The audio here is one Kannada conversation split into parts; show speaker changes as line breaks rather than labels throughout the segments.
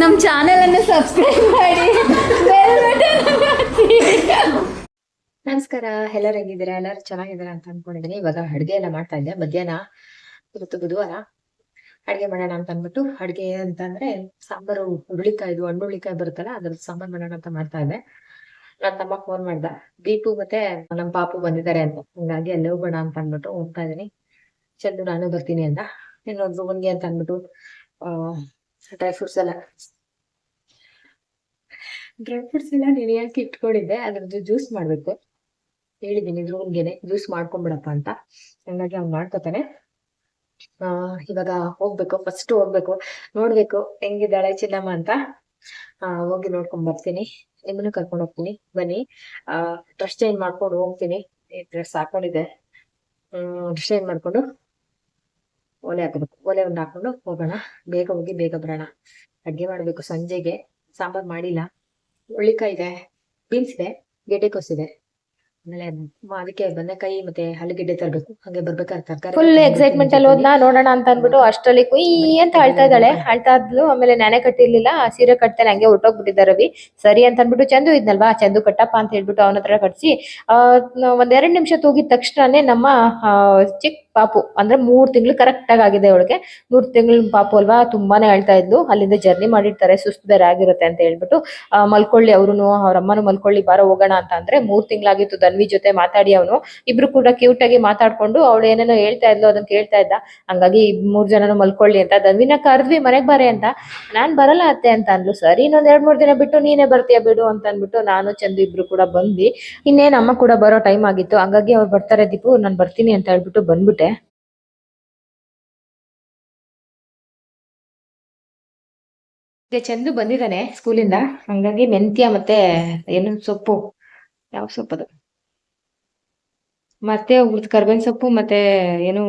ನಮ್ಮ ಚಾನೆಲ್ ಅನ್ನು ಸಬ್ಸ್ಕ್ರೈಬ್ ಮಾಡಿ.
ನಮಸ್ಕಾರ. ಎಲ್ಲರೂ ಹೇಗಿದ್ದೀರಾ? ಎಲ್ಲರೂ ಚೆನ್ನಾಗಿದ್ದೀರಾ ಅಂತ ಅನ್ಕೊಂಡಿದ್ದೀನಿ. ಇವಾಗ ಅಡ್ಗೆ ಎಲ್ಲ ಮಾಡ್ತಾ ಇದ್ದೆ. ಮಧ್ಯಾಹ್ನ ಇವತ್ತು ಬುಧವಾರ. ಅಡ್ಗೆ ಮಾಡೋಣ ಅಂತ ಅಂದ್ಬಿಟ್ಟು ಅಡ್ಗೆ ಅಂತಂದ್ರೆ ಸಾಂಬಾರು ಹುರುಳಿಕಾಯ್ದು ಹಣ್ಣುಳ್ಳಿಕಾಯಿ ಬರುತ್ತಲ್ಲ ಅದ್ರ ಸಾಂಬಾರ್ ಮಾಡೋಣ ಅಂತ ಮಾಡ್ತಾ ಇದ್ದೆ. ನನ್ನ ತಮ್ಮ ಫೋನ್ ಮಾಡ್ದ. ದೀಪು ಮತ್ತೆ ನಮ್ಮ ಪಾಪು ಬಂದಿದ್ದಾರೆ ಅಂತ. ಹಿಂಗಾಗಿ ಅಲ್ಲಿ ಹೋಗೋಣ ಅಂತ ಅಂದ್ಬಿಟ್ಟು ಹೋಗ್ತಾ ಇದ್ದೀನಿ. ಚಂದು ನಾನು ಬರ್ತೀನಿ ಅಂತ. ಇನ್ನೊಂದು ಒನ್ಗೆ ಅಂತ ಅಂದ್ಬಿಟ್ಟು, ಆ ಡ್ರೈ ಫ್ರೂಟ್ಸ್ ಎಲ್ಲ. ಡ್ರೈ ಫ್ರೂಟ್ಸ್ ಎಲ್ಲ ನೆನೆಯಾಕಿ ಇಟ್ಕೊಂಡಿದ್ದೆ? ಅದ್ರದ್ದು ಜ್ಯೂಸ್ ಮಾಡ್ಬೇಕು. ಹೇಳಿದ್ದೀನಿ ರೂಮ್ಗೆನೆ ಜ್ಯೂಸ್ ಮಾಡ್ಕೊಂಡ್ಬಿಡಪ್ಪ ಅಂತ. ಹಂಗಾಗಿ ಅವ್ನು ಮಾಡ್ಕೊತಾನೆ. ಇವಾಗ ಹೋಗ್ಬೇಕು. ಫಸ್ಟ್ ಹೋಗ್ಬೇಕು. ನೋಡ್ಬೇಕು ಹೆಂಗಿದ್ದಾಳೆ ಚಿನ್ನಮ್ಮ ಅಂತ. ಹೋಗಿ ನೋಡ್ಕೊಂಡ್ ಬರ್ತೀನಿ. ನಿಮ್ಮನ್ನು ಕರ್ಕೊಂಡು ಹೋಗ್ತೀನಿ. ಬನ್ನಿ. ಆ ಡ್ರೆಸ್ ಚೇಂಜ್ ಮಾಡ್ಕೊಂಡು ಹೋಗ್ತೀನಿ. ಡ್ರೆಸ್ ಹಾಕೊಂಡಿದ್ದೆ. ಡ್ರೆಸ್ ಚೇಂಜ್ ಮಾಡ್ಕೊಂಡು ಒಲೆ ಹಾಕಬೇಕು. ಒಲೆ ಒಂದು ಹಾಕೊಂಡು ಹೋಗೋಣ. ಬೇಗ ಹೋಗಿ ಬೇಗ ಬರೋಣ. ಅಡ್ಗೆ ಮಾಡ್ಬೇಕು. ಸಂಜೆಗೆ ಸಾಂಬಾರ್ ಮಾಡಿಲ್ಲ. ಹುಳ್ಳಿಕಾಯಿ ಇದೆ. ಬೀನ್ಸ್ ಇದೆ. ಗೆಡ್ಡೆಕೋಸ್ ಇದೆ. ಆಮೇಲೆ ಅದಕ್ಕೆ ಬದನೆಕಾಯಿ ಮತ್ತೆ ಆಲೂಗೆಡ್ಡೆ ತರಬೇಕು. ಹಾಗೆ ಬರ್ಬೇಕಾದ್ರೆ ತರಕಾರಿ
ಫುಲ್ ಎಕ್ಸೈಟ್ಮೆಂಟ್ ಅಲ್ಲಿ ಹೋದ್ನಾ? ನೋಡೋಣ ಅಂತ ಅನ್ಬಿಟ್ಟು ಅಷ್ಟರಲ್ಲಿ ಕುಯ್ ಅಂತ ಅಳ್ತಾ ಇದ್ದಾಳೆ. ಅಳ್ತಾ ಇದ್ಲು. ಆಮೇಲೆ ನೆನೆ ಕಟ್ಟಿರ್ಲಿಲ್ಲ. ಆ ಸೀರೆ ಕಟ್ತಾನೆ ಹಂಗೆ ಹೊಟ್ಟೋಗ್ಬಿಟ್ಟಿದ್ದ ರವಿ. ಸರಿ ಅಂತ ಅನ್ಬಿಟ್ಟು ಚಂದು ಇದ್ನಲ್ವಾ? ಚಂದು ಕಟ್ಟಪ್ಪ ಅಂತ ಹೇಳ್ಬಿಟ್ಟು ಅವನ ಹತ್ರ ಕಟ್ಸಿ ಒಂದ್ ಎರಡ್ ನಿಮಿಷ ತೂಗಿದ ತಕ್ಷಣನೇ ನಮ್ಮ ಚಿಕ್ಕ ಪಾಪು ಅಂದ್ರೆ ಮೂರ್ ತಿಂಗಳು ಕರೆಕ್ಟ್ ಆಗಿ ಆಗಿದೆ ಅವಳಿಗೆ. ಮೂರ್ ತಿಂಗಳು ಪಾಪು ಅಲ್ವಾ? ತುಂಬಾನೇ ಹೇಳ್ತಾ ಇದ್ಲು. ಅಲ್ಲಿಂದ ಜರ್ನಿ ಮಾಡಿರ್ತಾರೆ. ಸುಸ್ತು ಬೇರೆ ಆಗಿರುತ್ತೆ ಅಂತ ಹೇಳ್ಬಿಟ್ಟು ಮಲ್ಕೊಳ್ಳಿ ಅವ್ರುನು, ಅವ್ರ ಅಮ್ಮನು ಮಲ್ಕೊಳ್ಳಿ, ಬಾರ ಹೋಗೋಣ ಅಂತ ಅಂದ್ರೆ ಮೂರ್ ತಿಂಗಳಾಗಿತ್ತು ದನ್ವಿ ಜೊತೆ ಮಾತಾಡಿ ಅವನು. ಇಬ್ರು ಕೂಡ ಕ್ಯೂಟ್ ಆಗಿ ಮಾತಾಡ್ಕೊಂಡು ಅವಳು ಏನೇನೋ ಹೇಳ್ತಾ ಇದ್ಲು ಅದನ್ನ ಕೇಳ್ತಾ ಇದ್ದ. ಹಂಗಾಗಿ ಮೂರ್ ಜನನು ಮಲ್ಕೊಳ್ಳಿ ಅಂತ. ದನ್ವಿನ ಕರ್ದ್ವಿ, ಮನೆಗ್ ಬಾರೆ ಅಂತ. ನಾನ್ ಬರಲ್ಲ ಅತ್ತೆ ಅಂತ ಅಂದ್ಲು. ಸರಿ, ಇನ್ನೊಂದ್ ಎರಡ್ ಮೂರ್ ದಿನ ಬಿಟ್ಟು ನೀನೇ ಬರ್ತೀಯ ಬಿಡು ಅಂತ ಅಂದ್ಬಿಟ್ಟು ನಾನು, ಚಂದು ಇಬ್ರು ಕೂಡ ಬಂದ್ವಿ. ಇನ್ನೇನ್ ಅಮ್ಮ ಕೂಡ ಬರೋ ಟೈಮ್ ಆಗಿತ್ತು. ಹಂಗಾಗಿ ಅವ್ರು ಬರ್ತಾರೆ ದೀಪು, ನಾನ್ ಬರ್ತೀನಿ ಅಂತ ಹೇಳ್ಬಿಟ್ಟು ಬಂದ್ಬಿಟ್ಟೆ.
ಈಗ ಚಂದು ಬಂದಿದ್ದಾನೆ ಸ್ಕೂಲಿಂದ. ಹಂಗಾಗಿ ಮೆಂತ್ಯ ಮತ್ತೆ ಏನು ಸೊಪ್ಪು. ಯಾವ ಸೊಪ್ಪು ಅದು? ಮತ್ತೆ ಉಳಿದ ಕರ್ಬೇವಿನ ಸೊಪ್ಪು ಮತ್ತೆ ಏನು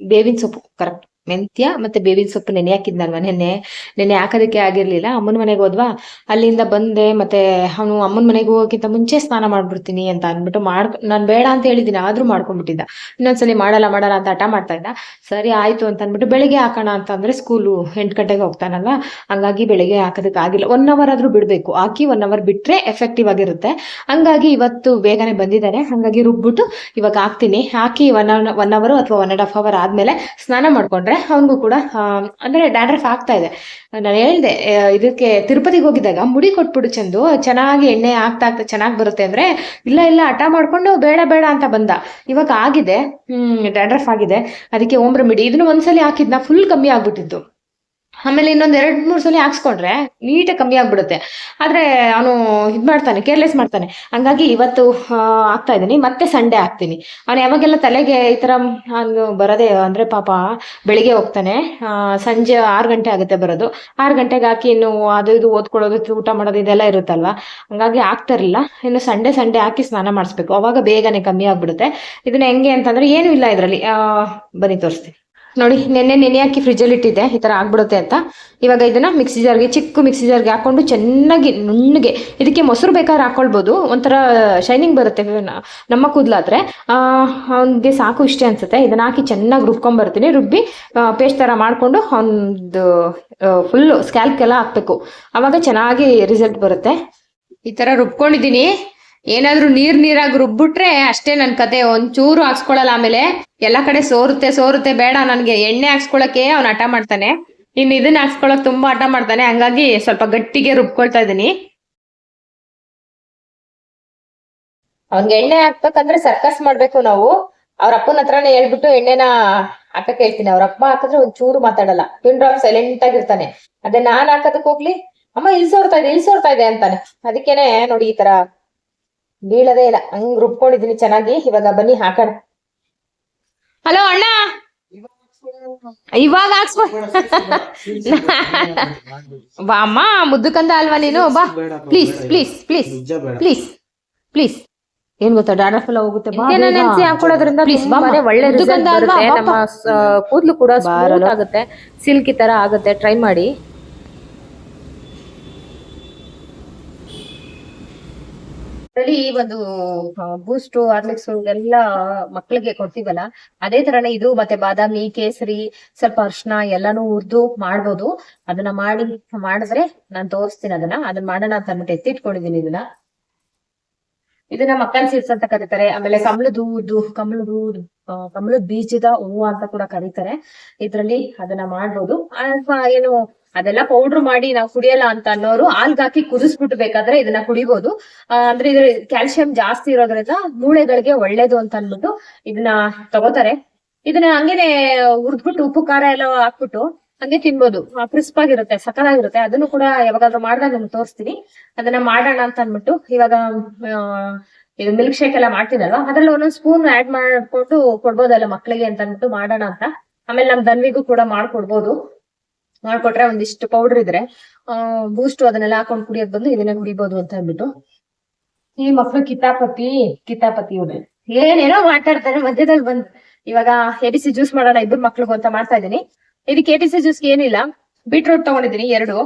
ಬೇವಿನ ಸೊಪ್ಪು ಕರೆಕ್ಟ್ ಮೆಂತ್ಯ ಮತ್ತೆ ಬೇವಿನ ಸೊಪ್ಪು ನೆನೆ ಹಾಕಿದ್ನಲ್ವಾ ನೆನ್ನೆ. ನೆನೆ ಹಾಕೋದಕ್ಕೆ ಆಗಿರ್ಲಿಲ್ಲ. ಅಮ್ಮನ ಮನೆಗೆ ಹೋದ್ವಾ? ಅಲ್ಲಿಂದ ಬಂದೆ, ಮತ್ತೆ ಅವನು ಅಮ್ಮನ ಮನೆಗೆ ಹೋಗೋಕ್ಕಿಂತ ಮುಂಚೆ ಸ್ನಾನ ಮಾಡ್ಬಿಡ್ತೀನಿ ಅಂತ ಅಂದ್ಬಿಟ್ಟು ಮಾಡ್ ನಾನು ಬೇಡ ಅಂತ ಹೇಳಿದ್ದೀನಿ, ಆದ್ರೂ ಮಾಡ್ಕೊಂಡ್ಬಿಟ್ಟಿದ್ದ. ಇನ್ನೊಂದ್ಸಲಿ ಮಾಡಲ್ಲ ಮಾಡಲ್ಲ ಅಂತ ಹಠ ಮಾಡ್ತಾ ಇದ್ದ. ಸರಿ, ಆಯ್ತು ಅಂತ ಅಂದ್ಬಿಟ್ಟು ಬೆಳಿಗ್ಗೆ ಹಾಕೋಣ ಅಂತ ಅಂದ್ರೆ ಸ್ಕೂಲು ಎಂಟು ಗಂಟೆಗೆ ಹೋಗ್ತಾನಲ್ವ? ಹಂಗಾಗಿ ಬೆಳಿಗ್ಗೆ ಹಾಕೋದಕ್ಕೆ ಆಗಿಲ್ಲ. ಒನ್ ಅವರ್ ಆದ್ರೂ ಬಿಡ್ಬೇಕು. ಹಾಕಿ ಒನ್ ಅವರ್ ಬಿಟ್ರೆ ಎಫೆಕ್ಟಿವ್ ಆಗಿರುತ್ತೆ. ಹಂಗಾಗಿ ಇವತ್ತು ಬೇಗನೆ ಬಂದಿದ್ದಾರೆ. ಹಂಗಾಗಿ ರುಬ್ಬಿಟ್ಟು ಇವಾಗ ಹಾಕ್ತೀನಿ. ಹಾಕಿ ಒನ್ ಒನ್ ಅವರ್ ಅಥವಾ ಒನ್ ಅಂಡ್ ಹಾಫ್ ಅವರ್ ಆದ್ಮೇಲೆ ಸ್ನಾನ ಮಾಡ್ಕೊಂಡ್ರೆ ಅವನಿಗೂ ಕೂಡ ಅಂದ್ರೆ ಡ್ಯಾಂಡ್ರಫ್ ಆಗ್ತಾ ಇದೆ. ನಾನು ಹೇಳಿದೆ ಇದಕ್ಕೆ ತಿರುಪತಿಗೆ ಹೋಗಿದ್ದಾಗ ಮುಡಿ ಕೊಟ್ಬಿಡು ಚಂದು, ಚೆನ್ನಾಗಿ ಎಣ್ಣೆ ಆಗ್ತಾ ಆಗ್ತಾ ಚೆನ್ನಾಗಿ ಬರುತ್ತೆ ಅಂದ್ರೆ, ಇಲ್ಲ ಇಲ್ಲ, ಹಠ ಮಾಡ್ಕೊಂಡು ಬೇಡ ಬೇಡ ಅಂತ ಬಂದ. ಇವಾಗ ಆಗಿದೆ, ಹ್ಮ್ ಡ್ಯಾಂಡ್ರಫ್ ಆಗಿದೆ. ಅದಕ್ಕೆ ಓಮ್ ರೆಮಿಡಿ ಇದನ್ನು ಒಂದ್ಸಲಿ ಹಾಕಿದ್ನ ಫುಲ್ ಕಮ್ಮಿ ಆಗ್ಬಿಟ್ಟಿತ್ತು ಆಮೇಲೆ ಇನ್ನೊಂದ್ ಎರಡ್, ಮೂರ್ ಸಲ ಹಾಕ್ಸ್ಕೊಂಡ್ರೆ ನೀಟಾಗಿ ಕಮ್ಮಿ ಆಗ್ಬಿಡುತ್ತೆ. ಆದ್ರೆ ಅವನು ಇದ್ ಮಾಡ್ತಾನೆ ಕೇರ್ಲೆಸ್ ಮಾಡ್ತಾನೆ. ಹಂಗಾಗಿ ಇವತ್ತು ಆಗ್ತಾ ಇದ್ದೀನಿ. ಮತ್ತೆ ಸಂಡೇ ಹಾಕ್ತೀನಿ. ಅವನು ಯಾವಾಗೆಲ್ಲ ತಲೆಗೆ ಈ ತರ ನಾನು ಬರೋದೇ, ಅಂದ್ರೆ ಪಾಪ ಬೆಳಿಗ್ಗೆ ಹೋಗ್ತಾನೆ. ಸಂಜೆ ಆರು ಗಂಟೆ ಆಗುತ್ತೆ ಬರೋದು. ಆರು ಗಂಟೆಗೆ ಹಾಕಿ ಇನ್ನು ಅದು ಇದು ಓದ್ಕೊಳ್ಳೋದು ಊಟ ಮಾಡೋದು, ಇದೆಲ್ಲ ಇರುತ್ತಲ್ವ? ಹಂಗಾಗಿ ಆಗ್ತಾ ಇರಲಿಲ್ಲ. ಇನ್ನು ಸಂಡೇ ಸಂಡೇ ಹಾಕಿ ಸ್ನಾನ ಮಾಡಿಸ್ಬೇಕು. ಅವಾಗ ಬೇಗನೆ ಕಮ್ಮಿ ಆಗ್ಬಿಡುತ್ತೆ. ಇದನ್ನ ಹೆಂಗೆ ಅಂತಂದ್ರೆ ಏನೂ ಇಲ್ಲ ಇದರಲ್ಲಿ. ಬನ್ನಿ ತೋರಿಸ್ತೀನಿ. ನೋಡಿ, ನೆನ್ನೆ ನೆನೆ ಹಾಕಿ ಫ್ರಿಜ್ಜಲ್ಲಿ ಇಟ್ಟಿದ್ದೆ, ಈ ಥರ ಆಗ್ಬಿಡುತ್ತೆ ಅಂತ. ಇವಾಗ ಇದನ್ನು ಮಿಕ್ಸಿ ಜಾರ್ಗೆ ಚಿಕ್ಕ ಮಿಕ್ಸಿ ಜಾರ್ಗೆ ಹಾಕ್ಕೊಂಡು ಚೆನ್ನಾಗಿ ನುಣ್ಣಗೆ, ಇದಕ್ಕೆ ಮೊಸರು ಬೇಕಾದ್ರೆ ಹಾಕ್ಕೊಳ್ಬೋದು ಒಂಥರ ಶೈನಿಂಗ್ ಬರುತ್ತೆ ನಮ್ಮ ಕೂದಲಾದ್ರೆ. ಅವನಿಗೆ ಸಾಕು ಇಷ್ಟೇ ಅನಿಸುತ್ತೆ. ಇದನ್ನು ಹಾಕಿ ಚೆನ್ನಾಗಿ ರುಬ್ಕೊಂಬರ್ತೀನಿ. ರುಬ್ಬಿ ಪೇಸ್ಟ್ ಥರ ಮಾಡಿಕೊಂಡು ಒಂದು ಫುಲ್ಲು ಸ್ಕ್ಯಾಲ್ಕೆಲ್ಲ ಹಾಕ್ಬೇಕು. ಆವಾಗ ಚೆನ್ನಾಗಿ ರಿಸಲ್ಟ್ ಬರುತ್ತೆ. ಈ ಥರ ರುಬ್ಕೊಂಡಿದ್ದೀನಿ. ಏನಾದ್ರೂ ನೀರ್ ನೀರಾಗಿ ರುಬ್ಬಿಟ್ರೆ ಅಷ್ಟೇ ನನ್ ಕತೆ. ಒಂಚೂರು ಹಾಕ್ಸ್ಕೊಳಲ್ಲ ಆಮೇಲೆ ಎಲ್ಲಾ ಕಡೆ ಸೋರುತ್ತೆ ಸೋರುತ್ತೆ. ಬೇಡ ನನ್ಗೆ. ಎಣ್ಣೆ ಹಾಕ್ಸ್ಕೊಳಕ್ಕೆ ಅವ್ನು ಹಠ ಮಾಡ್ತಾನೆ. ಇನ್ ಇದನ್ನ ಹಾಕ್ಸ್ಕೊಳಕ್ ತುಂಬಾ ಹಠ ಮಾಡ್ತಾನೆ. ಹಂಗಾಗಿ ಸ್ವಲ್ಪ ಗಟ್ಟಿಗೆ ರುಬ್ಕೊಳ್ತಾ ಇದೀನಿ ಅವ್ನ್ಗೆ ಎಣ್ಣೆ ಹಾಕ್ಬೇಕಂದ್ರೆ ಸರ್ಕಸ್ ಮಾಡ್ಬೇಕು ನಾವು. ಅವ್ರ ಅಪ್ಪನ ಹತ್ರನೇ ಹೇಳ್ಬಿಟ್ಟು ಎಣ್ಣೆನ ಹಾಕಕ್ ಹೇಳ್ತೀನಿ. ಅವ್ರ ಅಪ್ಪ ಹಾಕಿದ್ರೆ ಚೂರು ಮಾತಾಡಲ್ಲ. ಪಿನ್ ಡ್ರಾಪ್ ಸೈಲೆಂಟ್ ಆಗಿರ್ತಾನೆ ಅದೇ ನಾನ್ ಹಾಕೋದಕ್ ಹೋಗ್ಲಿ. ಅಮ್ಮ ಇಲ್ಸೋರ್ತಾ ಇದೆ ಇಲ್ಸೋರ್ತಾ ಇದೆ ಅಂತಾನೆ. ಅದಕ್ಕೇನೆ ನೋಡಿ ಈ ತರ ಬೀಳದೇ ಇಲ್ಲ. ಹಂಗ್ ರುಬ್ಕೊಂಡಿದೀನಿ ಚೆನ್ನಾಗಿ. ಇವಾಗ ಬನ್ನಿ ಹಾಕೋಣ. ಹಲೋ ಅಣ್ಣ. ಇವಾಗ ಹಾಕ್ಸ್ಬ ಬಾ ಅಮ್ಮ ಮುದ್ದುಕಂದ ಅಲ್ವಾ ನೀನು? ಬಾ. Please please please please please ಏನ್ ಗೊತ್ತಾ ಡಾಡಾ ಫಲ ಹೋಗುತ್ತೆ.
ನೆನ್ಸಿ ಹಾಕೊಳ್ಳೋದ್ರಿಂದ
Please, ಬಾ
ತುಂಬಾನೇ
ಅಮ್ಮ.
ಒಳ್ಳೆ ರಿಸಲ್ಟ್ ಬರುತ್ತೆ.
ಬಾ,
ನಮ್ಮ ಸ- ಕೂದ್ಲು ಕೂಡ. ಸ್ಮೂತ್ ಆಗುತ್ತೆ. ಸಿಲ್ಕಿ ತರ ಆಗುತ್ತೆ. ಟ್ರೈ ಮಾಡಿ.
ಅದ್ರಲ್ಲಿ ಒಂದು ಬೂಸ್ಟ್ ಹಾರ್ಲಿಕ್ಸ್ ಎಲ್ಲ ಮಕ್ಕಳಿಗೆ ಕೊಡ್ತೀವಲ್ಲ ಅದೇ ತರನೇ ಇದು ಮತ್ತೆ ಬಾದಾಮಿ ಕೇಸರಿ ಸ್ವಲ್ಪ ಅರ್ಶನ ಎಲ್ಲಾನು ಹುರಿದು ಮಾಡ್ಬೋದು. ಅದನ್ನ ಮಾಡಿ ಮಾಡಿದ್ರೆ ನಾನ್ ತೋರಿಸ್ತೀನಿ ಅದನ್ನ. ಅದನ್ನ ಮಾಡೋಣ ಅಂತ ಅಂದ್ಬಿಟ್ಟು ಎತ್ತಿಟ್ಕೊಂಡಿದೀನಿ ಇದನ್ನ. ಇದನ್ನ ಮಕ್ಕಳ ಸೀಡ್ಸ್ ಅಂತ ಕರೀತಾರೆ. ಆಮೇಲೆ ಕಮಲದ ಹೂದು ಕಮಲದ ಆ, ಕಮಲದ ಬೀಜದ ಹೂವು ಅಂತ ಕೂಡ ಕರೀತಾರೆ. ಇದ್ರಲ್ಲಿ ಅದನ್ನ ಮಾಡ್ಬೋದು. ಅಥವಾ ಏನು ಅದೆಲ್ಲ ಪೌಡರ್ ಮಾಡಿ ನಾವು ಕುಡಿಯಲ್ಲ ಅಂತ ಅನ್ನೋರು ಹಾಲ್ಗ್ ಹಾಕಿ ಕುದಿಸ್ಬಿಟ್ಟು ಬೇಕಾದ್ರೆ ಇದನ್ನ ಕುಡಿಬಹುದು ಅಂದ್ರೆ ಇದ್ರ ಕ್ಯಾಲ್ಸಿಯಂ ಜಾಸ್ತಿ ಇರೋದ್ರಿಂದ ಮೂಳೆಗಳಿಗೆ ಒಳ್ಳೇದು ಅಂತ ಅನ್ಬಿಟ್ಟು ಇದನ್ನ ತಗೋತಾರೆ. ಇದನ್ನ ಹಂಗೇನೆ ಹುರ್ದ್ಬಿಟ್ಟು ಉಪ್ಪು, ಖಾರ ಎಲ್ಲ ಹಾಕ್ಬಿಟ್ಟು ಹಂಗೆ ತಿನ್ಬೋದು. ಕ್ರಿಸ್ಪ್ ಆಗಿರುತ್ತೆ ಸಕಲಾಗಿರುತ್ತೆ ಅದನ್ನು ಕೂಡ ಯಾವಾಗಾದ್ರೂ ಮಾಡಿದಾಗ ನಾನು ತೋರಿಸ್ತೀನಿ. ಅದನ್ನ ಮಾಡೋಣ ಅಂತ ಅನ್ಬಿಟ್ಟು ಇವಾಗ ಇದು ಮಿಲ್ಕ್ ಶೇಕ್ ಎಲ್ಲ ಮಾಡ್ತೀನಲ್ವಾ ಅದ್ರಲ್ಲಿ ಒಂದೊಂದು ಸ್ಪೂನ್ ಆಡ್ ಮಾಡ್ಕೊಂಡು ಕೊಡ್ಬೋದಲ್ಲ ಮಕ್ಕಳಿಗೆ ಅಂತ ಅಂದ್ಬಿಟ್ಟು ಮಾಡೋಣ ಅಂತ. ಆಮೇಲೆ ನಮ್ ದನ್ವಿಗೂ ಕೂಡ ಮಾಡ್ಕೊಡ್ಬೋದು. ಮಾಡ್ಕೊಟ್ರೆ ಒಂದಿಷ್ಟು ಪೌಡರ್ ಇದ್ರೆ, ಆ ಬೂಸ್ಟ್ ಅದನ್ನೆಲ್ಲ ಹಾಕೊಂಡ್ ಕುಡಿಯೋದ್ ಬಂದು ಇದನ್ನ ಕುಡಿಬಹುದು ಅಂತ ಹೇಳ್ಬಿಟ್ಟು. ಈ ಮಕ್ಳು ಕಿತಾಪತಿ ಕಿತಾಪತಿ ಇವ್ರೆ. ಏನೇನೋ ಮಾತಾಡ್ತಾರೆ, ಮಧ್ಯದಲ್ಲಿ ಬಂದ್ ಇವಾಗ ಎ ಟಿ ಸಿ ಜ್ಯೂಸ್ ಮಾಡೋಣ, ಇಬ್ಬರು ಮಕ್ಳಿಗೂ ಅಂತ ಮಾಡ್ತಾ ಇದೀನಿ ಇದಕ್ಕೆ ಎ ಟಿ ಸಿ ಜ್ಯೂಸ್ ಏನಿಲ್ಲ ಬೀಟ್ರೂಟ್ ತಗೊಂಡಿದೀನಿ ಎರಡು.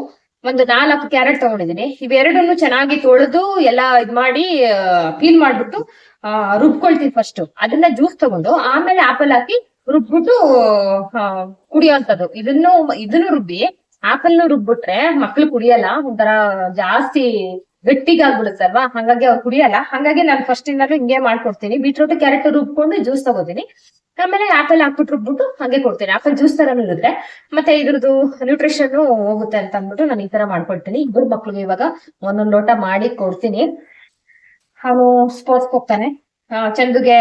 ಒಂದು ನಾಲ್ಕು ಕ್ಯಾರೆಟ್ ತಗೊಂಡಿದೀನಿ ಇವೆರಡನ್ನು ಚೆನ್ನಾಗಿ ತೊಳೆದು ಎಲ್ಲ ಇದ್ ಮಾಡಿ ಪೀಲ್ ಮಾಡ್ಬಿಟ್ಟು ರುಬ್ಕೊಳ್ತೀನಿ ಫಸ್ಟ್ ಅದನ್ನ ಜ್ಯೂಸ್ ತಗೊಂಡು, ಆಮೇಲೆ ಆಪಲ್ ಹಾಕಿ ರುಬ್ಬಿಟ್ಟು ಕುಡಿಯೋಂಥದ್ದು ಇದನ್ನು ಇದನ್ನು ರುಬ್ಬಿ ಆಪಲ್ನು ರುಬ್ಬಿಟ್ರೆ ಮಕ್ಳು ಕುಡಿಯಲ್ಲ, ಒಂಥರ ಜಾಸ್ತಿ ಗಟ್ಟಿಗಾಗ್ಬಿಡುತ್ತಲ್ವಾ? ಹಂಗಾಗಿ ಅವ್ರು ಕುಡಿಯಲ್ಲ. ಹಂಗಾಗಿ ನಾನು ಫಸ್ಟ್ ಏನಾದ್ರು ಹಿಂಗೆ ಮಾಡ್ಕೊಡ್ತೀನಿ. ಬೀಟ್ರೂಟ್ ಕ್ಯಾರೆಟ್ ರುಬ್ಕೊಂಡು ಜ್ಯೂಸ್ ತಗೋತೀನಿ. ಆಮೇಲೆ ಆಪಲ್ ಹಾಕ್ಬಿಟ್ಟು ರುಬ್ಬಿಟ್ಟು ಹಂಗೆ ಕೊಡ್ತೀನಿ. ಆಪಲ್ ಜ್ಯೂಸ್ ತರ ಇರುತ್ತೆ ಮತ್ತೆ ಇದ್ರದ್ದು ನ್ಯೂಟ್ರಿಷನ್ ಹೋಗುತ್ತೆ ಅಂತ ಅಂದ್ಬಿಟ್ಟು ನಾನು ಈ ತರ ಮಾಡ್ಕೊಡ್ತೀನಿ. ಇಬ್ಬರು ಮಕ್ಳಿಗೆ ಇವಾಗ ಒಂದೊಂದ್ ಲೋಟ ಮಾಡಿ ಕೊಡ್ತೀನಿ. ಅವನು ಸ್ಪೋರ್ಟ್ಸ್ ಹೋಗ್ತಾನೆ. ಚಂದುಗೆ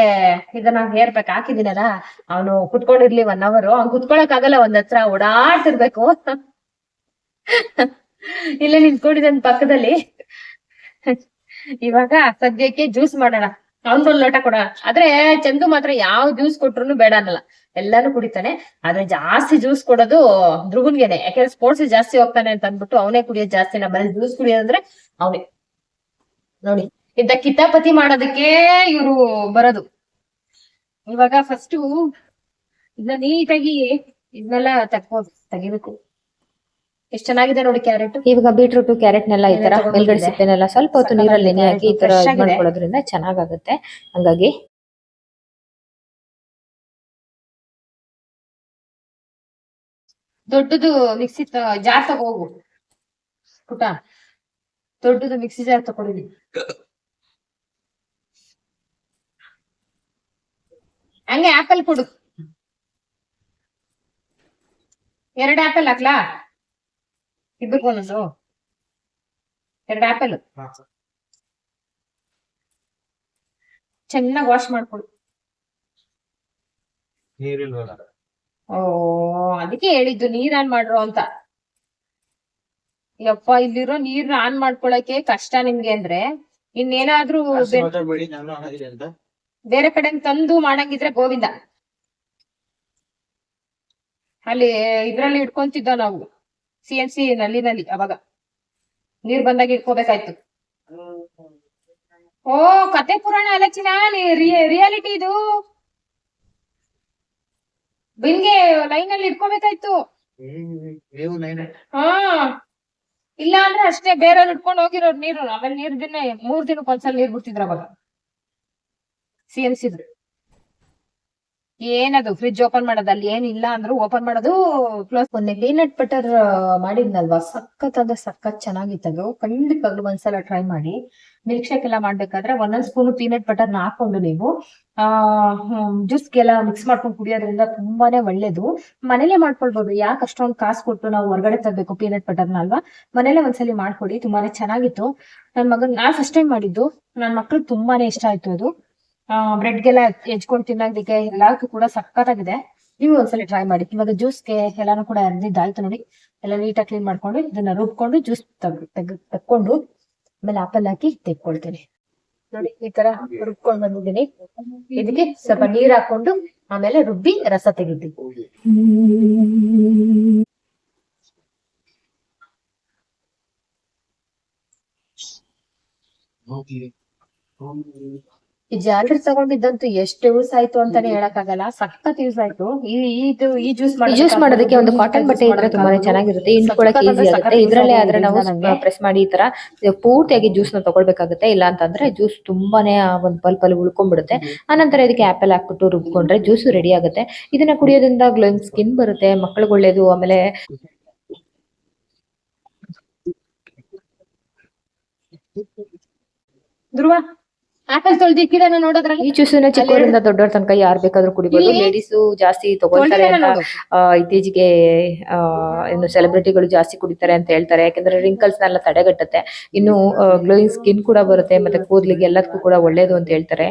ಇದನ್ನ ಹೇರ್ ಪ್ಯಾಕ್ ಹಾಕಿದಿನಲ್ಲ ಅವನು ಕುತ್ಕೊಂಡಿರ್ಲಿ ಒನ್ ಅವರ್ ಅವ್ನು ಕುತ್ಕೊಳಕ್ ಆಗಲ್ಲ, ಒಂದ್ ಹತ್ರ ಓಡಾಡ್ತಿರ್ಬೇಕು. ಇಲ್ಲೇ ನಿಂತ್ಕೊಂಡಿದ್ದ ಪಕ್ಕದಲ್ಲಿ. ಇವಾಗ ಸದ್ಯಕ್ಕೆ ಜ್ಯೂಸ್ ಮಾಡೋಣ. ಅವ್ನ್ಗೊಂದ್ ಲೋಟ ಕೊಡ ಆದ್ರೆ ಚಂದು ಮಾತ್ರ ಯಾವ ಜ್ಯೂಸ್ ಕೊಟ್ರು ಬೇಡ ಅನ್ನಲ್ಲ. ಎಲ್ಲಾನು ಕುಡಿತಾನೆ. ಆದ್ರೆ ಜಾಸ್ತಿ ಜ್ಯೂಸ್ ಕೊಡೋದು ಧ್ರುವನ್ಗೆನೆ. ಯಾಕಂದ್ರೆ ಸ್ಪೋರ್ಟ್ಸ್ ಜಾಸ್ತಿ ಹೋಗ್ತಾನೆ ಅಂತ ಅಂದ್ಬಿಟ್ಟು ಅವನೇ ಕುಡಿಯೋದು ಜಾಸ್ತಿ. ನಮ್ಮಲ್ಲಿ ಜ್ಯೂಸ್ ಕುಡಿಯೋದಂದ್ರೆ ಅವನೇ. ನೋಡಿ. ಇಂತ ಕಿತಾಪತಿ ಮಾಡೋದಕ್ಕೆ ಇವರು ಬರೋದು. ಇವಾಗ ಫಸ್ಟ್ ಇದನ್ನ ನೀಟಾಗಿ ಇದನ್ನೆಲ್ಲ ತಕ್ಕೋದು ತೆಗಿಬೇಕು. ಎಷ್ಟ್ ಚೆನ್ನಾಗಿದೆ ನೋಡಿ ಕ್ಯಾರೆಟ್.
ಇವಾಗ ಬೀಟ್ರೂಟ್ ಕ್ಯಾರೆಟ್ ನೆಲ್ಲ ಈ ತರ ಮೇಲ್ಗಡೆ. ಸಿಪ್ಪೆನೆಲ್ಲ ಸ್ವಲ್ಪ ಹೊತ್ತು ನೀರಲ್ಲಿ ನೆನೆ ಹಾಕಿ ಈ ತರ. ಮಾಡ್ಕೊಳ್ಳೋದ್ರಿಂದ ಚೆನ್ನಾಗಾಗುತ್ತೆ. ಹಂಗಾಗಿ
ದೊಡ್ಡದು ಮಿಕ್ಸಿ ಜಾರ್ ತಗೋಗು ಪುಟ. ದೊಡ್ಡದು ಮಿಕ್ಸಿ ಜಾರ್ ತಗೊಂಡಿನಿ ಹಂಗೆ ಆಪಲ್ ಕೊಡು. ಎರಡು ಆಪಲ್ ಹಾಕ್ಲಾ? ಇಬ್ಬರು ಒಂದೊಂದು ಎರಡು ಆಪಲ್ ಚೆನ್ನಾಗಿ ವಾಶ್ ಮಾಡ್ಕೊಡು. ಓ ಅದಕ್ಕೆ ಹೇಳಿದ್ದು ನೀರ್ ಆನ್ ಮಾಡ್ರು ಅಂತ. ಯಪ್ಪ ಇಲ್ಲಿರೋ ನೀರ್ ಆನ್ ಮಾಡ್ಕೊಳಕ್ಕೆ ಕಷ್ಟ ನಿಮ್ಗೆ ಅಂದ್ರೆ ಇನ್ನೇನಾದ್ರೂ ಬೇರೆ ಕಡೆ ತಂದು ಮಾಡಂಗಿದ್ರೆ ಗೋವಿಂದ. ಅಲ್ಲಿ ಇದ್ರಲ್ಲಿ ಇಟ್ಕೊಂತಿದ್ದ ನಾವು ಸಿ ಎಂ ಸಿ ನಲ್ಲಿನಲ್ಲಿ ಅವಾಗ. ನೀರ್ ಬಂದಾಗ ಇಟ್ಕೋಬೇಕಾಯ್ತು. ಓ ಕತೆ ಪುರಾಣ ಅಲಚಿನ ರಿಯಾಲಿಟಿ ಇದು. ಬಿನ್ಗೆ ಲೈನ್ ಅಲ್ಲಿ ಇಟ್ಕೋಬೇಕಾಯ್ತು. ಹಾ ಇಲ್ಲ ಅಂದ್ರೆ ಅಷ್ಟೇ ಬೇರೆಯವ್ರು ಇಟ್ಕೊಂಡು ಹೋಗಿರೋರು ನೀರು, ಆಮೇಲೆ ನೀರ್ ದಿನ ಮೂರ್ ದಿನಕ್ಕೆ ಒಂದ್ಸಲ ನೀರ್ ಬಿಡ್ತಿದ್ರ ಅವಾಗ. ಸಿ ಎಂ ಸಿದ್ರು. ಏನದು ಫ್ರಿಡ್ಜ್ ಓಪನ್ ಮಾಡೋದು ಅಲ್ಲಿ ಏನಿಲ್ಲ ಅಂದ್ರು ಓಪನ್ ಮಾಡೋದು ಕ್ಲೋಸ್ ಮೊನ್ನೆ ಪೀನಟ್ ಬಟರ್ ಮಾಡಿದ್ನಲ್ವಾ? ಸಖತ್ ಅಂದ್ರೆ ಸಖತ್ ಚೆನ್ನಾಗಿತ್ತದು ಖಂಡಿತವಾಗ್ಲೂ ಒಂದ್ಸಲ ಟ್ರೈ ಮಾಡಿ. ಮಿಲ್ಕ್ ಶೇಕ್ ಎಲ್ಲ ಮಾಡ್ಬೇಕಾದ್ರೆ ಒಂದೊಂದ್ ಸ್ಪೂನ್ ಪೀನಟ್ ಬಟರ್ನ ಹಾಕೊಂಡು ನೀವು, ಆ ಜ್ಯೂಸ್ಗೆಲ್ಲ ಮಿಕ್ಸ್ ಮಾಡ್ಕೊಂಡು ಕುಡಿಯೋದ್ರಿಂದ ತುಂಬಾನೇ ಒಳ್ಳೇದು. ಮನೇಲೆ ಮಾಡ್ಕೊಳ್ಬಹುದು ಯಾಕೆ ಅಷ್ಟೊಂದು ಕಾಸು ಕೊಟ್ಟು ನಾವು ಹೊರಗಡೆ ತರಬೇಕು ಪೀನಟ್ ಬಟರ್ನ ಅಲ್ವಾ? ಮನೇಲೆ ಒಂದ್ಸಲಿ ಮಾಡ್ಕೊಡಿ. ತುಂಬಾನೇ ಚೆನ್ನಾಗಿತ್ತು. ನನ್ ಮಗನ್, ನಾನ್ ಫಸ್ಟ್ ಟೈಮ್ ಮಾಡಿದ್ದು. ನನ್ ಮಕ್ಳಿಗೆ ತುಂಬಾನೇ ಇಷ್ಟ ಆಯ್ತು ಅದು. ಬ್ರೆಡ್ಗೆಲ್ಲ ಹೆಚ್ಕೊಂಡು ತಿನ್ನೋದಕ್ಕೆ ಎಲ್ಲಕ್ಕೂ ಕೂಡ ಸಖತ್ತಾಗಿದೆ. ನೀವು ಒಂದ್ಸಲಿ ಟ್ರೈ ಮಾಡಿ. ಇವಾಗ ಜ್ಯೂಸ್ಗೆ ಎಲ್ಲಾನು ಕೂಡ ಅರ್ದಿದ್ದಾಯ್ತು ನೋಡಿ. ಎಲ್ಲ ನೀಟಾಗಿ ಕ್ಲೀನ್ ಮಾಡ್ಕೊಂಡು ಇದನ್ನ ರುಬ್ಕೊಂಡು ಜ್ಯೂಸ್ ತಗ್, ತೆಗ್, ತಕ್ಕೊಂಡು ಆಮೇಲೆ ಆಪಲ್ ಹಾಕಿ ತೆಕ್ಕೊಳ್ತೀನಿ. ನೋಡಿ, ಈ ತರ ರುಬ್ಕೊಂಡ್ ಬಂದಿದ್ದೀನಿ ಇದಕ್ಕೆ ಸ್ವಲ್ಪ ನೀರ್ ಹಾಕೊಂಡು ಆಮೇಲೆ ರುಬ್ಬಿ ರಸ ತೆಗಿತೀನಿ
ಹೋಗಿ
ಈ ಜಾಲರಿ ತಗೊಂಡಿದ್ದಂತೂ ಎಷ್ಟು ಯೂಸ್ ಆಯ್ತು ಅಂತಾನೆ ಹೇಳಕ್ ಆಗಲ್ಲ ಸಖತ್ ಯೂಸ್ ಆಯ್ತು. ಈ ಇದು ಈ ಜ್ಯೂಸ್
ಜ್ಯೂಸ್ ಮಾಡೋದಕ್ಕೆ ಒಂದು ಕಾಟನ್ ಬಟ್ಟೆ ಇದ್ರೆ ತುಂಬಾನೇ ಚೆನ್ನಾಗಿರುತ್ತೆ. ಇಂಟ್ಕೊಳಕ್ ಈಸಿ ಆಗುತ್ತೆ ಇದ್ರಲ್ಲೇ ಆದ್ರೆ ನಾವು ಪ್ರೆಸ್ ಮಾಡಿ ಈ ತರ ಪೂರ್ತಿಯಾಗಿ ಜ್ಯೂಸ್ನ ತಗೊಳ್ಬೇಕಾಗುತ್ತೆ. ಇಲ್ಲ ಅಂತಂದ್ರೆ ಜ್ಯೂಸ್ ತುಂಬಾನೇ ಒಂದ್ ಪಲ್ಪ್ ಅಲ್ಲಿ ಉಳ್ಕೊಂಡ್ಬಿಡುತ್ತೆ. ಆನಂತರ ಇದಕ್ಕೆ ಆಪಲ್ ಹಾಕ್ಬಿಟ್ಟು ರುಬ್ಕೊಂಡ್ರೆ ಜ್ಯೂಸ್ ರೆಡಿ ಆಗುತ್ತೆ. ಇದನ್ನ ಕುಡಿಯೋದ್ರಿಂದ ಗ್ಲೋಯಿಂಗ್ ಸ್ಕಿನ್ ಬರುತ್ತೆ. ಮಕ್ಕಳಿಗೆ ಒಳ್ಳೇದು. ಆಮೇಲೆ
ಧ್ರುವ ಆಪಲ್ ತೊಳ್ದಿಕ್ಕಿದಾನ ನೋಡೋದ್ರಲ್ಲಿ?
ಈ ಜ್ಯೂಸ್ನ ಚಿಕ್ಕವರಿಂದ ದೊಡ್ಡವ್ರ ತನಕ ಯಾರು ಬೇಕಾದ್ರೂ ಕುಡಿಬಹುದು ಲೇಡೀಸ್ ಜಾಸ್ತಿ ತಗೊಳ್ತಾರೆ ಅಂತ. ಇತ್ತೀಚೆಗೆ ಏನು ಸೆಲೆಬ್ರಿಟಿಗಳು ಜಾಸ್ತಿ ಕುಡಿತಾರೆ ಅಂತ ಹೇಳ್ತಾರೆ. ಯಾಕಂದ್ರೆ ರಿಂಕಲ್ಸ್ ನೆಲ್ಲ ತಡೆಗಟ್ಟುತ್ತೆ. ಇನ್ನು ಗ್ಲೋಯಿಂಗ್ ಸ್ಕಿನ್ ಕೂಡ ಬರುತ್ತೆ ಮತ್ತೆ ಕೂದಲಿಗೆ ಎಲ್ಲದಕ್ಕೂ ಕೂಡ ಒಳ್ಳೇದು ಅಂತ ಹೇಳ್ತಾರೆ.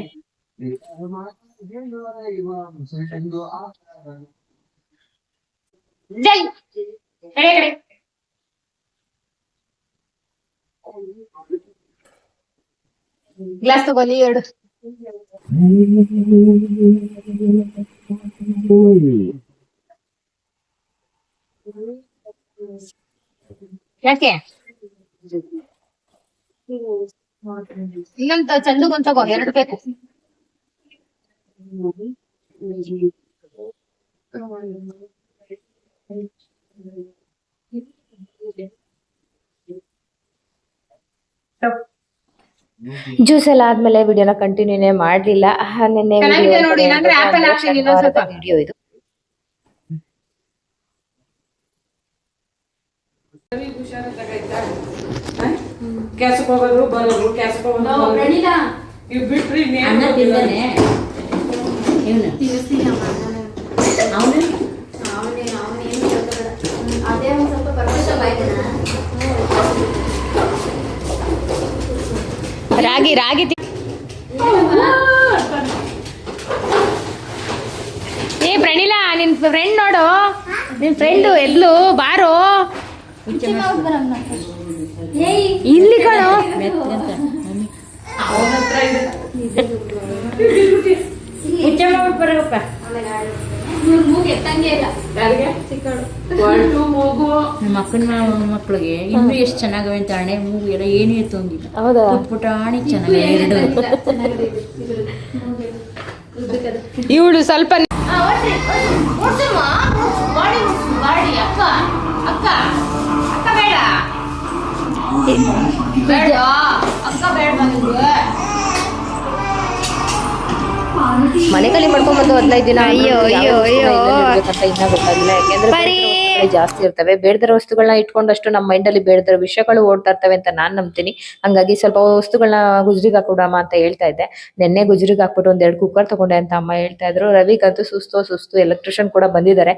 ಗ್ಲಾಸ್ ತಗೊಳ್ಳಿ ಎರಡು. ಯಾಕೆ? ಇನ್ನೊಂದು ಚಂದುಗೊಂದ್ ತಗೋ ಎರಡು ಬೇಕು.
ಜ್ಯೂಸ್ ಎಲ್ಲ ಆದ್ಮೇಲೆ ವಿಡಿಯೋನ ಕಂಟಿನ್ಯೂನೇ ಮಾಡ್ಲಿಲ್ಲ. ನಿನ್ನೆ. ವಿಡಿಯೋ ಇದು
ಕೆಲ್ಸಕ್ಕೆ ಹೋಗೋದು ಬರೋದು ಕೆಲ್ಸಕ್ಕೆ ಹೋಗೋದು ಇವ್ ಬಿಟ್ರಿ ಇನ್ನೇನ್ ಗೊತ್ತಿಲ್ಲ.
ಅದೇ ಒಂದ್ ಸ್ವಲ್ಪ ಪರವಶ ಆಯ್ತದ
ರಾಗಿ ರಾಗಿ ಏ ಪ್ರಣಿಲಾ, ನಿನ್ ಫ್ರೆಂಡ್ ನೋಡು. ನಿನ್ ಫ್ರೆಂಡು ಎಲ್ಲೂ ಬಾರೋ. ಇಲ್ಲಿ ಕಣೋ.
ಹುಚ್ಚಮ್ಮ ಹತ್ರ ಇದೆ
ಮೂಗ್ ಎತ್ತಂಗೆ ಇಲ್ಲ.
ಯಾರಿಗೆ? ಒಟ್ಟು ಮೂಗು.
ನಮ್ಮ ಅಕ್ಕನ ಮಕ್ಕಳಿಗೆ ಇನ್ನು ಎಷ್ಟು ಚೆನ್ನಾಗವೆ ಅಂತ ಹಣೆ ಮೂಗು ಎಲ್ಲ ಏನು ಎತ್ತೊಂಗಿಲ್ಲ.
ಹೌದಾ?
ಪುಟಾಣಿ ಬೇಡ ಎರಡು.
ಇವಳು ಸ್ವಲ್ಪ
ಮನೆ ಖಾಲಿ ಮಾಡ್ಕೊಂಡ್ ಬಂದು ಹದಿನೈದು ದಿನ
ಅಯ್ಯೋ, ಅಯ್ಯೋ, ಅಯ್ಯೋ.
ಇನ್ನ ಗೊತ್ತಾಗಿಲ್ಲ. ಯಾಕೆಂದ್ರೆ ಜಾಸ್ತಿ ಇರ್ತವೆ. ಬೇಡದಿರೋ ವಸ್ತುಗಳನ್ನ ಇಟ್ಕೊಂಡಷ್ಟು ನಮ್ಮ ಮೈಂಡ್ ಅಲ್ಲಿ ಬೇಡದಿರೋ ವಿಷಯಗಳು ಓಡ್ತಾ ಇರ್ತವೆ ಅಂತ ನಾನ್ ನಂಬ್ತೀನಿ. ಹಂಗಾಗಿ ಸ್ವಲ್ಪ ವಸ್ತುಗಳನ್ನ ಗುಜ್ರಿಗೆ ಹಾಕೊಡಮ್ಮ ಅಂತ ಹೇಳ್ತಾ ಇದ್ದೆ. ನಿನ್ನೆ ಗುಜ್ರಿಗೆ ಹಾಕ್ಬಿಟ್ಟು ಒಂದ್ ಎರಡು ಕುಕ್ಕರ್ ತಗೊಂಡೆ ಅಂತ ಅಮ್ಮ ಹೇಳ್ತಾ ಇದ್ರು. ರವಿಗಂತೂ ಸುಸ್ತು ಸುಸ್ತು. ಎಲೆಕ್ಟ್ರಿಷಿಯನ್ ಕೂಡ ಬಂದಿದ್ದಾರೆ.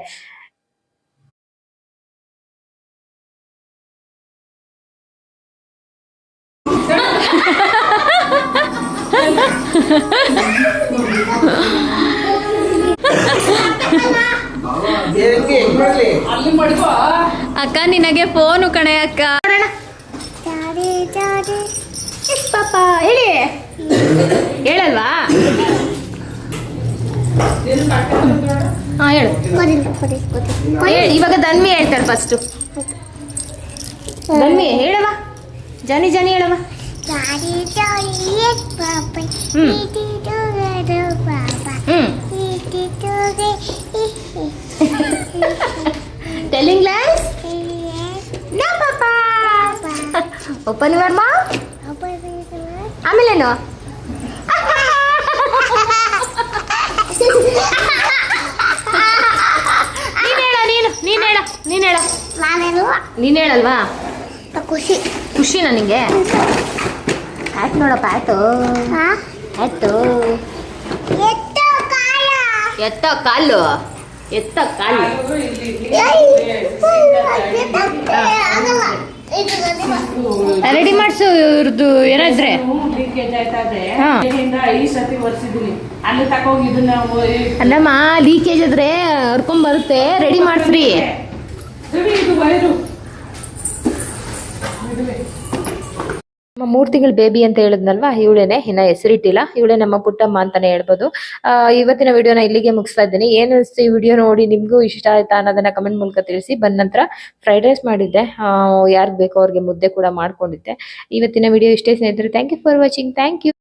ಅಕ್ಕ ನಿನಗೆ ಫೋನು ಕಣೆ ಅಕ್ಕ. ಪಾಪ. ಹೇಳಿ.
ಹೇಳಲ್ವಾ?
ಹಾ ಹೇಳು. ಹೇಳು ಇವಾಗ ದನ್ವಿ ಹೇಳ್ತಾರೆ ಫಸ್ಟ್ ದನ್ವಿ ಹೇಳವ ಜನಿ ಜನಿ ಹೇಳವ hmm hmm telling lies no ಪಾಪ ಓಪನ್ ಯುವರ್ ಮೌತ್ ಆಮೇಲೇನು ನೀನ್ ಹೇಳ ನೀನು ನೀನ್ ಹೇಳ ನೀನ್ ಹೇಳ ನೀನ್ ಹೇಳಲ್ವಾ
ಖುಷಿ
ಖುಷಿನಾ ನಿಂಗೆ ಆಯ್ತು ನೋಡಪ್ಪ ಆಯ್ತು. ಆಯ್ತು.
ಎತ್ತು ಕಾಲ?
ಎತ್ತ ಕಾಲು?
ರೆಡಿ ಮಾಡಿಸು ಇವ್ರದ್ದು ಏನಾದ್ರೆ
ಅಲ್ಲಮ್ಮ ಲೀಕೇಜ್ ಆದ್ರೆ ಹರ್ಕೊಂಡ್ ಬರುತ್ತೆ. ರೆಡಿ ಮಾಡ್ಸ್ರಿ.
ಮೂರ್ ತಿಂಗಳ ಬೇಬಿ ಅಂತ ಹೇಳಿದ್ನಲ್ವಾ? ಇವಳೇನೆ ಇನ್ನ ಹೆಸರಿಟ್ಟಿಲ್ಲ. ಇವಳೇ ನಮ್ಮ ಪುಟ್ಟಮ್ಮ ಅಂತಾನೆ ಹೇಳ್ಬೋದು. ಇವತ್ತಿನ ವಿಡಿಯೋನ ಇಲ್ಲಿಗೆ ಮುಗಿಸ್ತಾ ಇದ್ದೀನಿ. ಏನು ಈ ವಿಡಿಯೋ ನೋಡಿ ನಿಮಗೂ ಇಷ್ಟ ಆಯ್ತಾ ಅನ್ನೋದನ್ನ ಕಮೆಂಟ್ ಮೂಲಕ ತಿಳಿಸಿ. ಬಂದ ನಂತರ ಫ್ರೈಡ್ ರೈಸ್ ಮಾಡಿದ್ದೆ. ಯಾರ್ಗ್ ಬೇಕೋ ಅವ್ರಿಗೆ ಮುದ್ದೆ ಕೂಡ ಮಾಡ್ಕೊಂಡಿದ್ದೆ. ಇವತ್ತಿನ ವಿಡಿಯೋ ಇಷ್ಟೇ ಸ್ನೇಹಿತರೆ thank you for watching thank you